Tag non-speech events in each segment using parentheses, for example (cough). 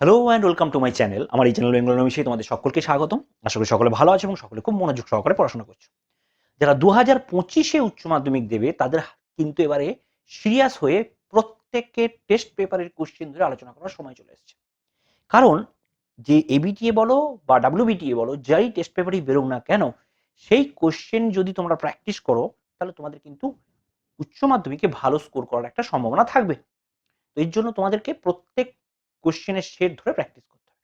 Hello and welcome to my channel আমার এই channel Bengal নমিশে তোমাদের সকলকে স্বাগতম। আশা করি সকলে ভালো আছে এবং সকলে খুব মনোযোগ সহকারে পড়াশোনা করছ। যারা দু হাজার পঁচিশে উচ্চ মাধ্যমিক দেবে, তাদের কিন্তু এবারে সিরিয়াস হয়ে প্রত্যেকের টেস্ট পেপারের কোশ্চেন ধরে আলোচনা করার সময় চলে এসেছে। কারণ যে এবিটিএ বলো বা ডাব্লিউবিটিএ বলো, যাই টেস্ট পেপারই বেরোক না কেন, সেই কোশ্চেন যদি তোমরা প্র্যাকটিস করো, তাহলে তোমাদের কিন্তু উচ্চ মাধ্যমিকে ভালো স্কোর করার একটা সম্ভাবনা থাকবে। তো এর জন্য তোমাদেরকে প্রত্যেক কোশ্চেনের সেট ধরে প্র্যাকটিস করতে হবে।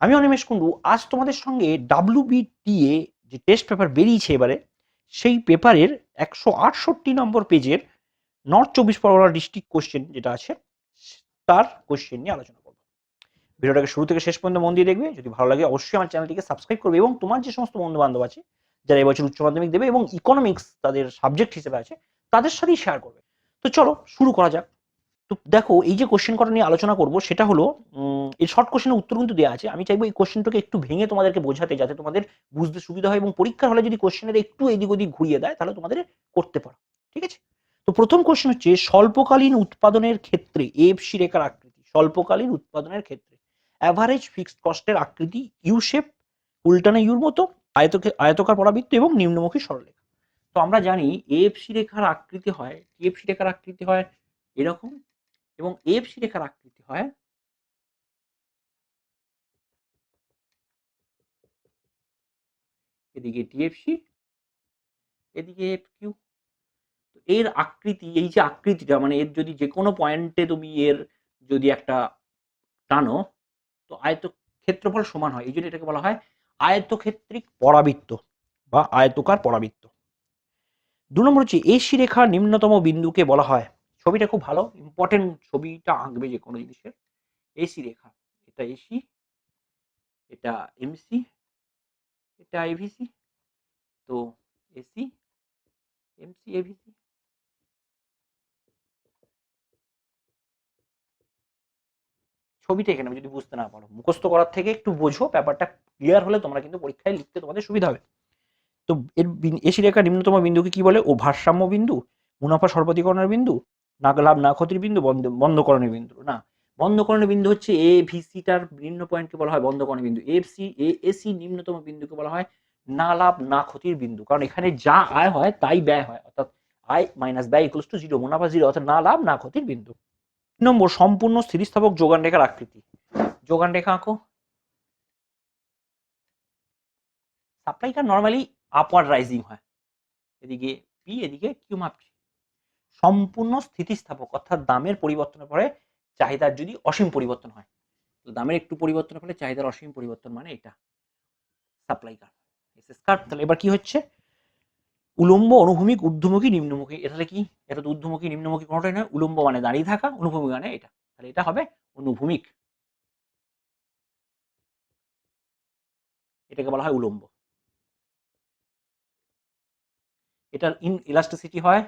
আমি অনিমেষ কুণ্ডু, আজ তোমাদের সঙ্গে ডাব্লিউবিটিএ যে টেস্ট পেপার বেরিয়েছে এবারে, সেই পেপারের একশো আটষট্টি নম্বর পেজের নর্থ চব্বিশ পরগনা ডিস্ট্রিক্ট কোশ্চেন যেটা আছে, তার কোশ্চেন নিয়ে আলোচনা করব। ভিডিওটাকে শুরু থেকে শেষ পর্যন্ত মন দিয়ে দেখবে, যদি ভালো লাগে অবশ্যই আমার চ্যানেলটিকে সাবস্ক্রাইব করবে এবং তোমার যে সমস্ত বন্ধু বান্ধব আছে, যারা এবছর উচ্চ মাধ্যমিক দেবে এবং ইকোনমিক্স তাদের সাবজেক্ট হিসেবে আছে, তাদের সাথেই শেয়ার করবে। তো চলো, শুরু করা যাক। তো দেখো, এই যে কোশ্চেন করা নিয়ে আলোচনা করব, সেটা হলো এই শর্ট কোশ্চেনের উত্তর কিন্তু দেওয়া আছে। আমি চাইব এই কোশ্চেনটাকে একটু ভেঙে তোমাদেরকে বোঝাতে, যাতে তোমাদের বুঝতে সুবিধা হয় এবং পরীক্ষার হলে যদি কোশ্চেনের একটু এদিক ওদিক ঘুরিয়ে দেয়, তাহলে তোমাদের করতে পারো। ঠিক আছে? তো প্রথম কোশ্চেন হচ্ছে, স্বল্পকালীন উৎপাদনের ক্ষেত্রে এফসি রেখার আকৃতি, স্বল্পকালীন উৎপাদনের ক্ষেত্রে অ্যাভারেজ ফিক্সড কস্টের আকৃতি ইউ শেপ উল্টানো ইউর মতো, আয়তকে, আয়তকার পরাবৃত্ত এবং নিম্নমুখী সরলরেখা। তো আমরা জানি এফসি রেখার আকৃতি হয় এফসি রেখার আকৃতি হয় এরকম এবং এফসি রেখার আকৃতি হয় এদিকে টিএফসি এদিকে এফ কিউ তো এর আকৃতি, এই যে আকৃতিটা মানে এর যদি যে কোনো পয়েন্টে তুমি এর যদি একটা টানো, তো আয়ত ক্ষেত্রফল সমান হয়। এই জন্য এটাকে বলা হয় আয়তক্ষেত্রিক পরাবৃত্ত বা আয়তকার পরাবৃত্ত। দু নম্বর হচ্ছে এসি রেখার নিম্নতম বিন্দুকে বলা হয় ছবিটা খুব ভালো। ইম্পর্টেন্ট ছবিটা আঁকবে যে কোনো জিনিসের এসি রেখা। এটা এসি এটা এমসি এটা এভিসি তো এসি এমসি এভিসি ছবিটা এখানে যদি বুঝতে না পারো, মুখস্থ করার থেকে একটু বোঝো, ব্যাপারটা ক্লিয়ার হলে তোমরা কিন্তু পরীক্ষায় লিখতে তোমাদের সুবিধা হবে। তো এর এসি রেখার নিম্নতম বিন্দুকে কি বলে? ও ভারসাম্য বিন্দু, মুনাফা সর্বাধিকরণের বিন্দু না লাভ না ক্ষতির বিন্দু বন্ধ বন্ধকরণের বিন্দু, না? বন্ধকরণের বিন্দু হচ্ছে এ ভিসিটার নিম্ন পয়েন্টকে বলা হয় বন্ধকরণের বিন্দু। এফ সি এ এসি নিম্নতম বিন্দুকে বলা হয় না লাভ না ক্ষতির বিন্দু। কারণ এখানে যা আয় হয়, তাই ব্যয় হয়। অর্থাৎ আয় মাইনাস ব্যয় ইকুয়ালস টু জিরো মুনাফা জিরো অর্থাৎ না লাভ না ক্ষতির বিন্দু। তিন নম্বর, সম্পূর্ণ স্থিতিস্থাপক যোগান রেখার আকৃতি। যোগান রেখা আঁকো। সাপ্লাইটা নর্মালি আপওয়ার্ড রাইজিং হয়। এদিকে পি এদিকে কিউ মাপছি। সম্পূর্ণ স্থিতিস্থাপক, অর্থাৎ দামের পরিবর্তনের পরে চাহিদার যদি অসীম পরিবর্তন হয়, তো দামের একটু পরিবর্তনের ফলে চাহিদার অসীম পরিবর্তন মানে এটা সাপ্লাই কার্ভ এসএস কার্ভ তাহলে এবার কি হচ্ছে? উলম্ব অনুভূমিক ঊর্ধ্বমুখী নিম্নমুখী এটা তাহলে কি? এটা তো ঊর্ধ্বমুখী নিম্নমুখী কোনোটাই নয়, উলম্ব মানে দাঁড়িয়ে থাকা, অনুভূমিক মানে এটা, তাহলে এটা হবে অনুভূমিক। এটাকে বলা হয় উলম্ব। এটার ইন ইলাস্টিসিটি হয়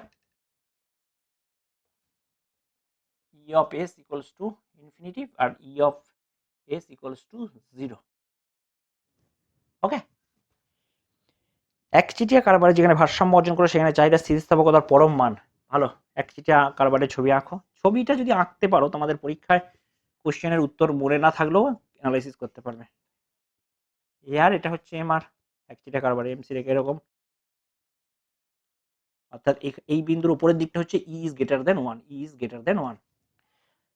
E of S equals to infinity আর E of S equals to zero okay একচিটিয়া কারবারে যেখানে ভারসাম্য অর্জন করে, সেখানে চাহিদা স্থিতিস্থাপকতার পরম মান। ভালো। একচিটিয়া কারবারে ছবি আঁকো। ছবিটা যদি আঁকতে পারো, তোমাদের পরীক্ষায় কোশ্চেনের উত্তর মনে না থাকলেও অ্যানালাইসিস করতে পারবে। এআর এটা হচ্ছে এম আর একচিটিয়া কারবারে এমসি রেখে এরকম। অর্থাৎ এই বিন্দুর উপরের দিকটা হচ্ছে E is greater than one E is greater than one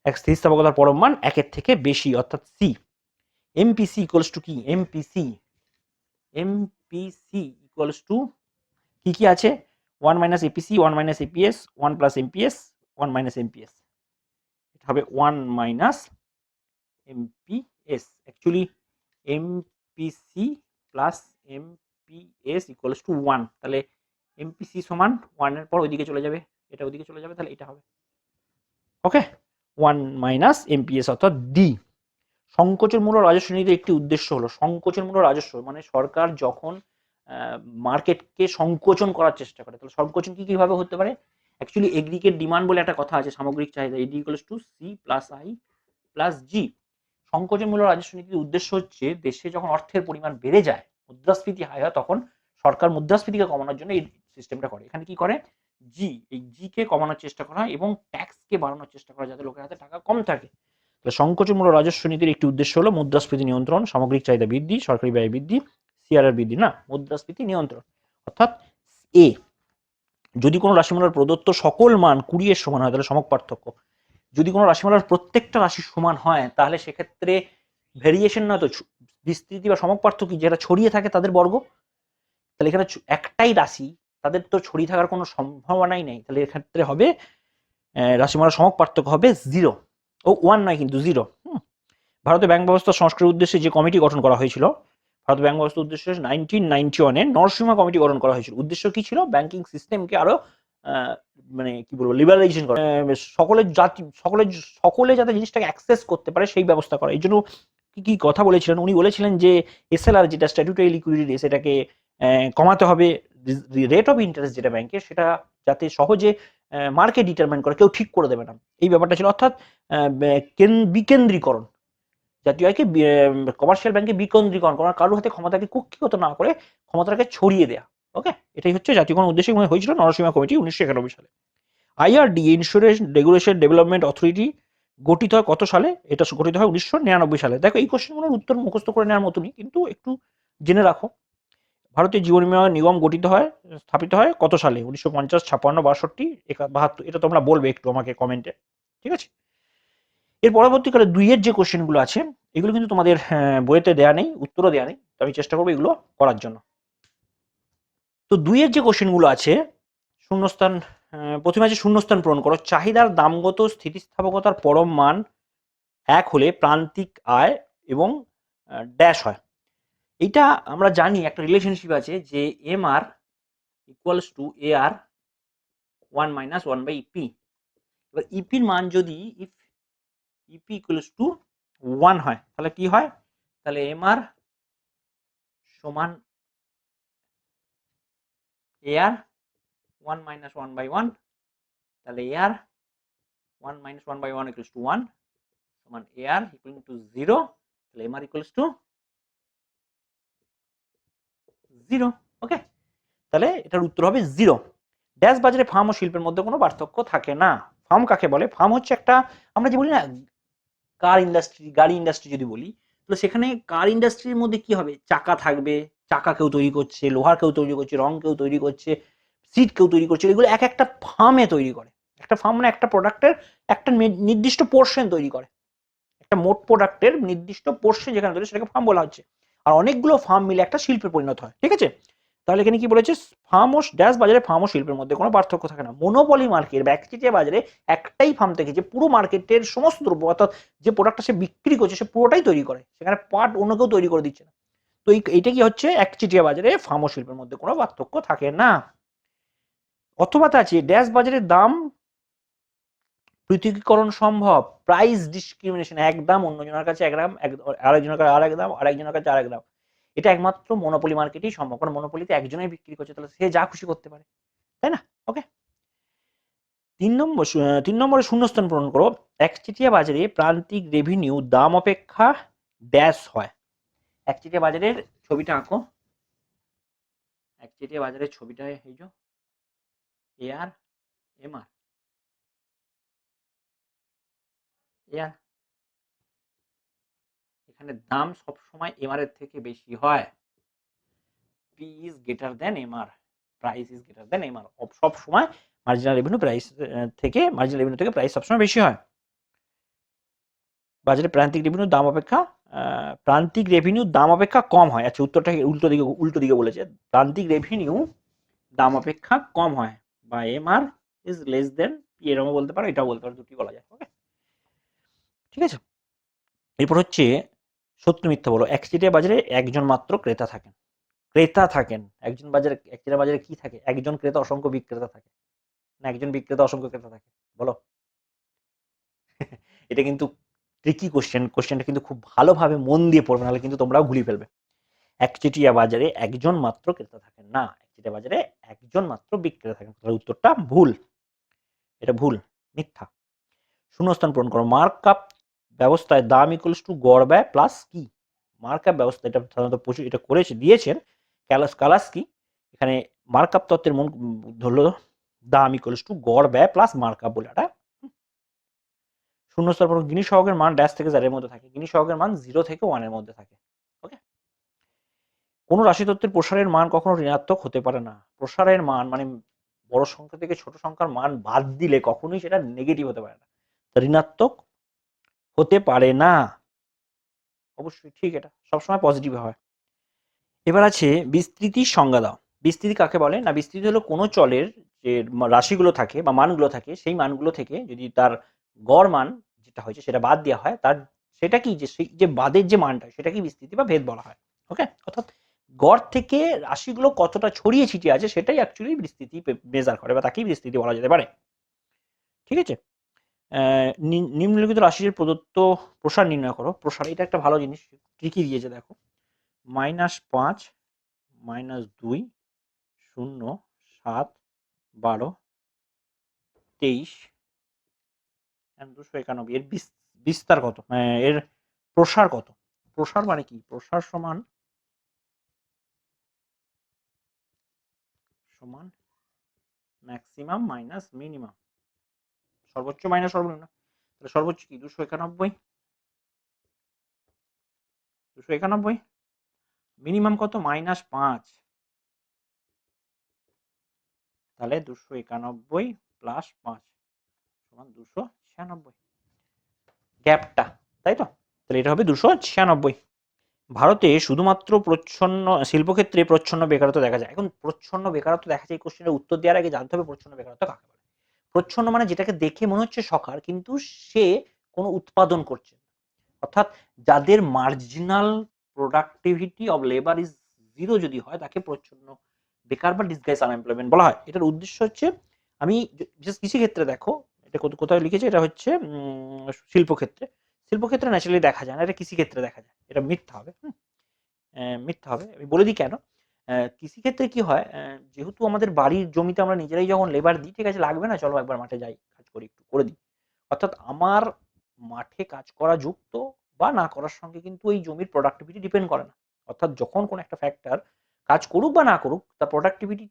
এক স্থিতিস্থাপকতার পরম মান একের থেকে বেশি, অর্থাৎ সি এমপিসি ইকুয়ালস টু কি? এমপিসি এমপিসি ইকুয়ালস টু কি কি আছে? One minus APC one minus APS one plus MPS one minus MPS এটা হবে one minus MPS actually MPC plus MPS equals to one তাহলে এমপিসি সমান ওয়ানের পর ওইদিকে চলে যাবে, এটা ওইদিকে চলে যাবে, তাহলে এটা হবে। ওকে ওয়ান মাইনাস এমপিএস অর্থাৎ ডি সংকোচন মূল্য রাজস্ব নীতির একটি উদ্দেশ্য হলো সংকোচন মূল্য রাজস্ব মানে সরকার যখন মার্কেটকে সংকোচন করার চেষ্টা করে, তাহলে সংকোচন কি কীভাবে হতে পারে? অ্যাকচুয়ালি এগ্রিগেট ডিমান্ড বলে একটা কথা আছে, সামগ্রিক চাহিদা AD equals to C plus I plus G সংকোচন মূল্য রাজস্ব নীতির উদ্দেশ্য হচ্ছে, দেশে যখন অর্থের পরিমাণ বেড়ে যায়, মুদ্রাস্ফীতি হাই হয়, তখন সরকার মুদ্রাস্ফীতিকে কমানোর জন্য এই সিস্টেমটা করে। এখানে কি করে? জি এই জি কে কমানোর চেষ্টা করা হয় এবং ট্যাক্সকে বাড়ানোর চেষ্টা করা যাতে লোকের হাতে টাকা কম থাকে। তাহলে সংকোচনমূলক রাজস্ব নীতির একটি উদ্দেশ্য হলো মুদ্রাস্ফীতি নিয়ন্ত্রণ, সামগ্রিক চাহিদা বৃদ্ধি, সরকারি ব্যয় বৃদ্ধি সিআরআর বৃদ্ধি, না? মুদ্রাস্ফীতি নিয়ন্ত্রণ। অর্থাৎ এ যদি কোনো রাশিমালার প্রদত্ত সকল মান কুড়ি এর সমান হয়, তাহলে সমক পার্থক্য। যদি কোনো রাশিমালার প্রত্যেকটা রাশি সমান হয়, তাহলে সেক্ষেত্রে ভেরিয়েশন নয় তো বিস্তৃতি বা সমক পার্থক্য যেটা ছড়িয়ে থাকে তাদের বর্গ। তাহলে এখানে একটাই রাশি তাদের তো ছড়িয়ে থাকার কোনো সম্ভাবনাই নেই। তাহলে এক্ষেত্রে হবে রাশিমালার সমক পার্থক্য হবে জিরো ও ওয়ান নয় কিন্তু জিরো ভারতের ব্যাংক ব্যবস্থা সংস্কারের উদ্দেশ্যে যে কমিটি গঠন করা হয়েছিল ভারত ব্যাংক ব্যবস্থার উদ্দেশ্যে নাইনটিন নাইনটি ওয়ানে নরসিংহ কমিটি গঠন করা হয়েছিল। উদ্দেশ্য কি ছিল? ব্যাংকিং সিস্টেমকে আরও আহ, মানে কি বলব লিবারালাইজেশন করা। সকলের জাতি সকলের সকলে যাতে জিনিসটাকে অ্যাক্সেস করতে পারে সেই ব্যবস্থা করা। এই জন্য কি কি কথা বলেছিলেন? উনি বলেছিলেন যে এসএলআর যেটা স্ট্যাটুটারি লিকুইডিটি সেটাকে কমাতে হবে। রেট অফ ইন্টারেস্ট যেটা ব্যাংকের সেটা যাতে সহজে মার্কেট ডিটারমাইন করে, কেউ ঠিক করে দেবে না। এই ব্যাপারটা ছিল, অর্থাৎ কেন- বিকেন্দ্রীকরণ। জাতীয় আয়কে কমার্শিয়াল ব্যাংকে বিকেন্দ্রীকরণ করা কারোর হাতে ক্ষমতাকে কুক্ষিগত না করে ক্ষমতাটাকে ছড়িয়ে দেয়া। ওকে এটাই হচ্ছে জাতীয়করণ উদ্দেশ্যে হয়েছিল নরসিংহা কমিটি উনিশশো একানব্বই সালে। IRD insurance regulation development authority গঠিত হয় কত সালে? এটা গঠিত হয় উনিশশো নিরানব্বই সালে। দেখো, এই কোশ্চেনগুলোর উত্তর মুখস্থ করে নেওয়ার মতনই, কিন্তু একটু জেনে রাখো। ভারতীয় জীবন বীমা নিগম গঠিত হয় স্থাপিত হয় কত সালে? উনিশশো পঞ্চাশ ছাপ্পান্ন বাষট্টি বাহাত্তর এটা তোমরা বলবে একটু আমাকে কমেন্টে ঠিক আছে? এর পরবর্তীকালে দুইয়ের যে কোশ্চেনগুলো আছে এগুলো কিন্তু তোমাদের আহ, বইয়েতে দেয়া নেই উত্তরও দেয়া নেই তো আমি চেষ্টা করব এগুলো করার জন্য। তো দুইয়ের যে কোশ্চেনগুলো আছে শূন্যস্থান আহ, প্রথমে আছে শূন্যস্থান পূরণ করো চাহিদার দামগত স্থিতিস্থাপকতার পরম মান এক হলে প্রান্তিক আয় এবং ড্যাশ হয়। এইটা আমরা জানি একটা রিলেশনশিপ আছে যে M R equals to A R one minus one by EP এবার ইপির মান যদি if EP equals to one হয়, তাহলে কি হয়? তাহলে এম আর সমান A R one minus one by one তাহলে A R one minus one by one equals to one সমান A R equal to zero তাহলে M R equals to zero okay তাহলে এটার উত্তর হবে জিরো ড্যাশ বাজারে firm ও শিল্পের মধ্যে কোনো পার্থক্য থাকে না। ফার্ম কাকে বলে? ফার্ম হচ্ছে একটা, আমরা যে বলি না কার ইন্ডাস্ট্রি গাড়ি ইন্ডাস্ট্রি যদি বলি, তো সেখানে কার ইন্ডাস্ট্রির মধ্যে কি হবে? চাকা থাকবে। চাকা কেউ তৈরি করছে, লোহার কেউ তৈরি করছে, রং কেউ তৈরি করছে সিট কেউ তৈরি করছে, এগুলো এক একটা ফার্মে তৈরি করে। একটা ফার্ম মানে একটা প্রোডাক্টের একটা নির্দিষ্ট পোর্শন তৈরি করে। একটা মোট প্রোডাক্টের নির্দিষ্ট পোর্শন যেখানে তৈরি, সেটাকে ফার্ম বলা হচ্ছে। আর অনেকগুলো ফার্ম মিলে একটা শিল্পে পরিণত হয়, ঠিক আছে? তাহলে এখানে কি বলেছে? ফার্ম ও ড্যাশ বাজারে ফার্ম ও শিল্পের মধ্যে কোনো পার্থক্য থাকে না। মনোপলি মার্কেট বা একচেটিয়া বাজারে একটাই ফার্ম থেকে যে পুরো মার্কেটের সমস্ত দ্রব্য, অর্থাৎ যে প্রোডাক্টটা সে বিক্রি করছে, সে পুরোটাই তৈরি করে। সেখানে পার্ট অন্য কেউ তৈরি করে দিচ্ছে না। তো এই, এইটা কি হচ্ছে? একচেটিয়া বাজারে ফার্ম ও শিল্পের মধ্যে কোনো পার্থক্য থাকে না। অথবা আছে ড্যাশ বাজারের দাম পৃথকীকরণ সম্ভব। প্রাইস ডিসক্রিমিনেশন এক দাম অন্যজনের কাছে এক দাম আরেকজনের কাছে আরেক দাম, আরেকজনের কাছে আরেক দাম। এটা একমাত্র মনোপলি মার্কেটেই সম্ভব। কারণ মনোপলিতে একজনেই বিক্রি করছে, তাহলে সে যা খুশি করতে পারে। তাই না? ওকে তিন নম্বর তিন নম্বরে শূন্যস্থান পূরণ করো। একচেটিয়া বাজারে প্রান্তিক রেভিনিউ দাম অপেক্ষা ড্যাশ হয়। একচেটিয়া বাজারের ছবিটা আঁকো। একচেটিয়া বাজারের ছবিটা এই যে এ আর এম আর এয়ার এখানে দাম সবসময় এমআর এর থেকে বেশি হয়। P is greater than MR price is greater than MR সব সময় মার্জিনাল রেভিনিউ প্রাইস থেকে মার্জিনাল রেভিনিউ থেকে প্রাইস সবসময় বেশি হয়। বাজারে প্রান্তিক রেভিনিউ দাম অপেক্ষা প্রান্তিক রেভিনিউ দাম অপেক্ষা কম হয়। আচ্ছা উত্তরটা উল্টো দিকে উল্টো দিকে বলেছে। প্রান্তিক রেভিনিউ দাম অপেক্ষা কম হয়, বা MR is less than P এরকমও বলতে পারো, এটাও বলতে পারো, দুটি বলা যায় ওকে ঠিক আছে? এরপর হচ্ছে সত্য মিথ্যা বলো। একচেটিয়া বাজারে একজন মাত্র ক্রেতা থাকেন। ক্রেতা থাকেন। একজন বাজারে একচেটিয়া বাজারে কি থাকে? একজন ক্রেতা অসংখ্য বিক্রেতা থাকে। না, একজন বিক্রেতা অসংখ্য ক্রেতা থাকে। বলো। (laughs) এটা কিন্তু ট্রিকি কোশ্চেন কোশ্চেনটা কিন্তু খুব ভালোভাবে মন দিয়ে পড়বে, নাহলে কিন্তু তোমরাও ঘুরিয়ে ফেলবে। একচেটিয়া বাজারে একজন মাত্র ক্রেতা থাকেন। না একচেটিয়া বাজারে একজন মাত্র বিক্রেতা থাকেন। তাহলে উত্তরটা ভুল। এটা ভুল, মিথ্যা। শূন্যস্থান পূরণ করো। মার্ক আপ ব্যবস্থায় দাম ইকুয়ালস টু গড় ব্যয় প্লাস কি? মার্ক আপ ব্যবস্থা, এটা সাধারণত প্রচুর এটা করেছে, দিয়েছেন ক্যালাস কালাস কি এখানে মার্ক আপ তত্ত্বের মন ধরলো দাম ইকুয়ালস টু গড় ব্যয় প্লাস মার্ক আপ বলে একটা। শূন্যস্থান পূরণ গিনি সহগের মান ড্যাশ থেকে জারের মধ্যে থাকে। গিনি সহগের মান জিরো থেকে ওয়ানের মধ্যে থাকে। ওকে কোনো রাশিতত্ত্বের প্রসারের মান কখনো ঋণাত্মক হতে পারে না। প্রসারের মান মানে বড় সংখ্যা থেকে ছোট সংখ্যার মান বাদ দিলে কখনোই সেটা নেগেটিভ হতে পারে না। ঋণাত্মক হতে পারে না। অবশ্যই, ঠিক এটা। সবসময় পজিটিভ হয়। এবার আছে বিস্তৃতির সংজ্ঞা দাও। বিস্তৃতি কাকে বলে? না, বিস্তৃতি হলো কোনো চলের যে রাশিগুলো থাকে বা মানগুলো থাকে, সেই মানগুলো থেকে যদি তার গড় মান যেটা হয়েছে সেটা বাদ দেওয়া হয়, তার সেটা কি? যে সেই, যে বাদের যে মানটা সেটা কি বিস্তৃতি বা ভেদ বলা হয়। ওকে? অর্থাৎ গড় থেকে রাশিগুলো কতটা ছড়িয়ে ছিটিয়ে আছে, সেটাই অ্যাকচুয়ালি বিস্তৃতি মেজার করে বা তাকেই বিস্তৃতি বলা যেতে পারে। ঠিক আছে? নিম্নলিখিত রাশির প্রদত্ত প্রসার নির্ণয় করো। প্রসার এটা একটা ভালো জিনিস ট্রিকি দিয়েছে দেখো। মাইনাস পাঁচ মাইনাস দুই শূন্য সাত বারো তেইশ দুশো একানব্বই। এর বিস্তার কত? আহ, এর প্রসার কত? প্রসার মানে কি? প্রসার সমান সমান ম্যাক্সিমাম মাইনাস মিনিমাম সর্বোচ্চ মাইনাস সর্বনিম্ন। তাহলে সর্বোচ্চ কি? দুশো একানব্বই। দুশো একানব্বই। মিনিমাম কত? মাইনাস পাঁচ। তাহলে দুশো একানব্বই প্লাস পাঁচ সমান দুশো ছিয়ানব্বই। গ্যাপটা, তাই তো? তাহলে এটা হবে দুশো ছিয়ানব্বই। ভারতে শুধুমাত্র প্রচ্ছন্ন শিল্পক্ষেত্রে প্রচ্ছন্ন বেকারত্ব দেখা যায়। এখন প্রচ্ছন্ন বেকারত্ব দেখা যায় এই কোশ্চেনের উত্তর দেওয়ার আগে জানতে হবে প্রচ্ছন্ন বেকারত্ব কাকে বলে? প্রচ্ছন্ন মানে যেটাকে দেখে মনে হচ্ছে সকার, কিন্তু সে কোনো উৎপাদন করছে অর্থাৎ যাদের marginal productivity of labour is zero যদি হয়, তাকে প্রচ্ছন্ন, বেকার বা ডিসগাইজ আনএমপ্লয়মেন্ট বলা হয়। এটার উদ্দেশ্য হচ্ছে, আমি বিশেষ কৃষিক্ষেত্রে দেখো, এটা কোথ- কোথায় লিখেছে, এটা হচ্ছে শিল্পক্ষেত্রে। শিল্পক্ষেত্রে ন্যাচারালি দেখা যায় না, এটা কৃষিক্ষেত্রে দেখা যায়। এটা মিথ্যা হবে মিথ্যা হবে, আমি বলে দিই কেন? কৃষিক্ষেত্রে কি হয়? যেহেতু আমাদের বাড়ির জমিতে আমরা নিজেরাই যখন লেবার দিই, ঠিক আছে, লাগবে না, চলো একবার মাঠে যাই, কাজ করি, একটু করে দিই। অর্থাৎ আমার মাঠে কাজ করা যুক্ত বা না করার সঙ্গে কিন্তু এই জমির প্রোডাক্টিভিটি ডিপেন্ড করে না। অর্থাৎ যখন কোন একটা ফ্যাক্টর কাজ করুক বা না করুক, তার প্রোডাক্টিভিটি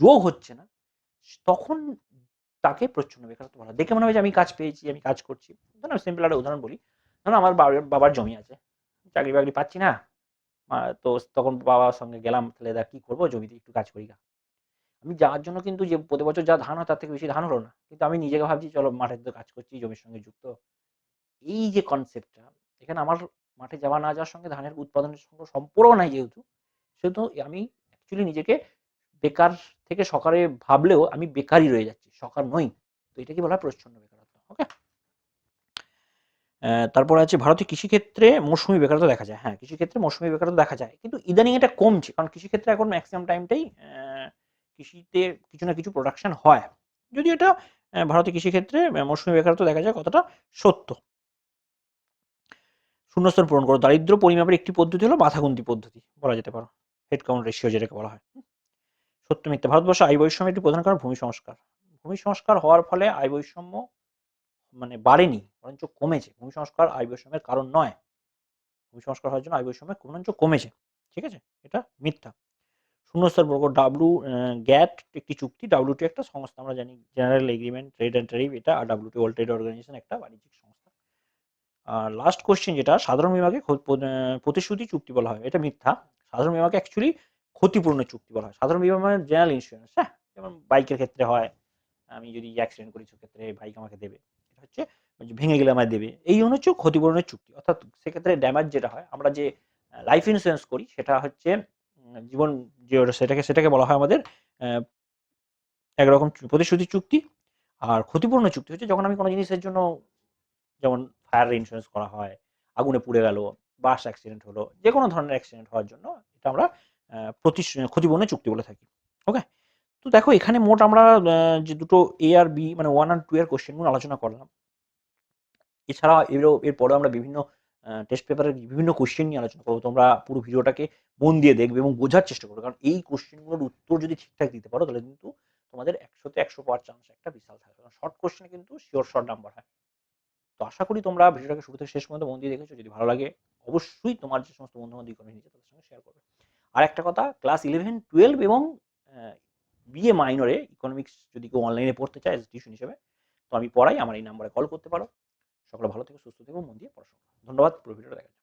যোগ হচ্ছে না, তখন তাকে প্রচ্ছন্ন বেকারত্ব বলা দেখে মনে হয় যে আমি কাজ পেয়েছি, আমি কাজ করছি। ধরুন সিম্পল একটা উদাহরণ বলি। ধরুন আমার বাবার জমি আছে চাকরি বাকরি পাচ্ছি না তো তখন বাবার সঙ্গে গেলাম, তাহলে দা কি করব? জমিতে একটু কাজ করি। আমি যাওয়ার জন্য কিন্তু যে, প্রতি বছর যা ধান হয়, তার থেকে বেশি ধান হলো না। কিন্তু আমি নিজেকে ভাবছি, চলো মাঠে তো কাজ করছি, জমির সঙ্গে যুক্ত। এই যে কনসেপ্টটা এখানে আমার মাঠে যাওয়া, না যাওয়ার সঙ্গে ধানের উৎপাদনের সঙ্গে সম্পর্ক নাই যেহেতু, সেহেতু আমি অ্যাকচুয়ালি নিজেকে বেকার থেকে সকারে ভাবলেও আমি বেকারই রয়ে যাচ্ছি সকার নই তো এটাকে বলা হয়? প্রচ্ছন্ন বেকারত্ব ওকে তারপর আছে ভারতীয় কৃষিক্ষেত্রে মৌসুমি বেকারত্ব দেখা যায়। হ্যাঁ কৃষিক্ষেত্রে মৌসুমি বেকারত্ব দেখা যায়। কিন্তু ইদানিং এটা কমছে কারণ কৃষিক্ষেত্রে এখন ম্যাক্সিমাম টাইমটাই কৃষিতে কিছু না কিছু প্রোডাকশন হয়। যদি এটা আহ, ভারতীয় কৃষিক্ষেত্রে মৌসুমি বেকারত্ব দেখা যায় কতটা সত্য। শূন্যস্থান পূরণ করো। দারিদ্র পরিমাপের একটি পদ্ধতি হলো মাথাগুন্তি পদ্ধতি বলা যেতে পারো। হেড কাউন্ট রেশিও যেটাকে বলা হয়। সত্য মিথ্যা। ভারতবর্ষে আয় বৈষম্য একটি প্রধান কারণ ভূমি সংস্কার। ভূমি সংস্কার হওয়ার ফলে আয় বৈষম্য মানে বাড়েনি, বরঞ্চ কমেছে। ভূমি সংস্কার আয় বৈষম্যের কারণ নয়। ভূমি সংস্কার হওয়ার জন্য আয় বৈষম্য বরঞ্চ কমেছে। ঠিক আছে? এটা মিথ্যা। শূন্যস্থান বর্গ ডাব্লু গ্যাট একটি চুক্তি। ডাব্লিউটি একটা সংস্থা। আমরা জানি general agreement trade and tariff এটা আর ডাব্লিউটি ওয়ার্ল্ড ট্রেড অর্গানাইজেশন একটা বাণিজ্যিক সংস্থা। আর লাস্ট কোশ্চেন যেটা, সাধারণ বিভাগে প্রতিশ্রুতি চুক্তি বলা হয়। এটা মিথ্যা। সাধারণ বিভাগে অ্যাকচুয়ালি ক্ষতিপূরণের চুক্তি বলা হয়। সাধারণ বিভাগ মানে জেনারেল ইন্স্যুরেন্স হ্যাঁ? যেমন বাইকের ক্ষেত্রে হয়, আমি যদি অ্যাক্সিডেন্ট করি সেক্ষেত্রে বাইক আমাকে দেবে। এটা হচ্ছে ভেঙে গেলে আমায় দেবে। এই হচ্ছে ক্ষতিপূরণের চুক্তি। অর্থাৎ সেক্ষেত্রে ড্যামেজ যেটা হয় আমরা যে লাইফ ইন্স্যুরেন্স করি সেটা হচ্ছে জীবন যে সেটাকে সেটাকে বলা হয় আমাদের একরকম প্রতিশ্রুতি চুক্তি। আর ক্ষতিপূরণের চুক্তি হচ্ছে যখন আমি কোনো জিনিসের জন্য যেমন ফায়ার ইন্স্যুরেন্স করা হয় আগুনে পুড়ে গেল বাস অ্যাক্সিডেন্ট হলো যে কোনো ধরনের অ্যাক্সিডেন্ট হওয়ার জন্য এটা আমরা আহ, প্রতি ক্ষতিপূরণের চুক্তি বলে থাকি। ওকে তো দেখো এখানে মোট আমরা যে দুটো এ আর বি মানে ওয়ান আর টু এর কোশ্চেনগুলো আলোচনা করলাম। এছাড়া এরও এরপরে আমরা বিভিন্ন টেস্ট পেপারের বিভিন্ন কোশ্চেন নিয়ে আলোচনা করব। তোমরা পুরো ভিডিওটাকে মন দিয়ে দেখবে এবং বোঝার চেষ্টা করবে। কারণ এই কোশ্চেনগুলোর উত্তর যদি ঠিকঠাক দিতে পারো, তাহলে কিন্তু তোমাদের একশোতে একশো পাওয়ার চান্স একটা বিশাল থাকবে। কারণ শর্ট কোশ্চেনে কিন্তু শিওর শর্ট নাম্বার হয়। তো আশা করি তোমরা ভিডিওটাকে শুরু থেকে শেষ পর্যন্ত মন দিয়ে দেখেছ। যদি ভালো লাগে, অবশ্যই তোমার যে সমস্ত বন্ধু বান্ধব ইকোনমি নিচে তাদের সঙ্গে শেয়ার করবে। আর একটা কথা ক্লাস ইলেভেন টুয়েলভ এবং বিএ মাইনরে ইকোনমিক্স যদি কেউ অনলাইনে পড়তে চায় টিউশন হিসেবে, তো আমি পড়াই, আমার এই নাম্বারে কল করতে পারো সকলে ভালো থেকে, সুস্থ থেকো, মন দিয়ে পড়াশোনা ধন্যবাদ, পুরো ভিডিওটা দেখার।